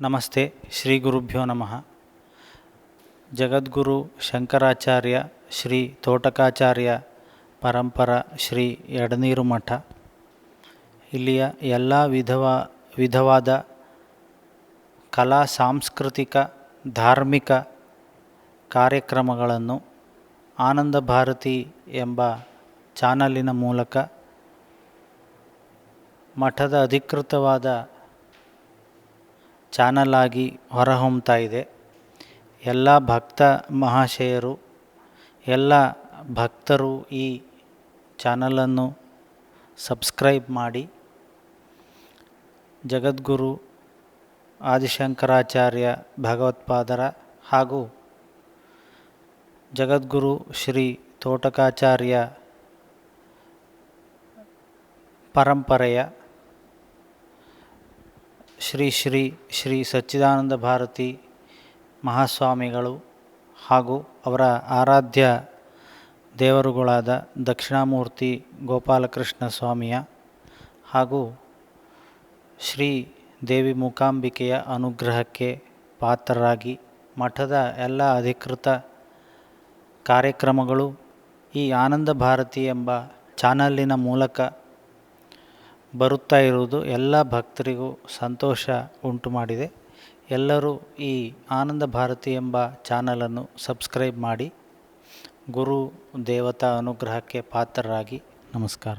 ನಮಸ್ತೆ, ಶ್ರೀ ಗುರುಭ್ಯೋ ನಮಃ. ಜಗದ್ಗುರು ಶಂಕರಾಚಾರ್ಯ ಶ್ರೀ ತೋಟಕಾಚಾರ್ಯ ಪರಂಪರ ಶ್ರೀ ಎಡನೀರು ಮಠ. ಇಲ್ಲಿಯ ಎಲ್ಲ ವಿಧವ, ವಿಧವಾದ ಕಲಾ ಸಾಂಸ್ಕೃತಿಕ, ಧಾರ್ಮಿಕ ಕಾರ್ಯಕ್ರಮಗಳನ್ನು ಆನಂದ ಭಾರತಿ ಎಂಬ ಚಾನಲಿನ ಮೂಲಕ ಮಠದ ಅಧಿಕೃತವಾದ ಚಾನಲ್ ಆಗಿ ಹೊರಹೊಮ್ತಾ ಇದೆ. ಎಲ್ಲ ಭಕ್ತ ಮಹಾಶಯರು, ಎಲ್ಲ ಭಕ್ತರು ಈ ಚಾನಲನ್ನು ಸಬ್ಸ್ಕ್ರೈಬ್ ಮಾಡಿ. ಜಗದ್ಗುರು ಆದಿಶಂಕರಾಚಾರ್ಯ ಭಗವತ್ಪಾದರ ಹಾಗೂ ಜಗದ್ಗುರು ಶ್ರೀ ತೋಟಕಾಚಾರ್ಯ ಪರಂಪರೆಯ ಶ್ರೀ ಶ್ರೀ ಶ್ರೀ ಸಚ್ಚಿದಾನಂದ ಭಾರತಿ ಮಹಾಸ್ವಾಮಿಗಳು ಹಾಗೂ ಅವರ ಆರಾಧ್ಯ ದೇವರುಗಳಾದ ದಕ್ಷಿಣಾಮೂರ್ತಿ ಗೋಪಾಲಕೃಷ್ಣ ಸ್ವಾಮಿಯ ಹಾಗೂ ಶ್ರೀ ದೇವಿ ಮೂಕಾಂಬಿಕೆಯ ಅನುಗ್ರಹಕ್ಕೆ ಪಾತ್ರರಾಗಿ ಮಠದ ಎಲ್ಲ ಅಧಿಕೃತ ಕಾರ್ಯಕ್ರಮಗಳು ಈ ಆನಂದ ಭಾರತಿ ಎಂಬ ಚಾನಲ್ಲಿನ ಮೂಲಕ ಬರುತ್ತಾ ಇರುವುದು ಎಲ್ಲ ಭಕ್ತರಿಗೂ ಸಂತೋಷ ಉಂಟು ಮಾಡಿದೆ. ಎಲ್ಲರೂ ಈ ಆನಂದ ಭಾರತಿ ಎಂಬ ಚಾನಲನ್ನು ಸಬ್ಸ್ಕ್ರೈಬ್ ಮಾಡಿ. ಗುರು ದೇವತಾ ಅನುಗ್ರಹಕ್ಕೆ ಪಾತ್ರರಾಗಿ. ನಮಸ್ಕಾರ.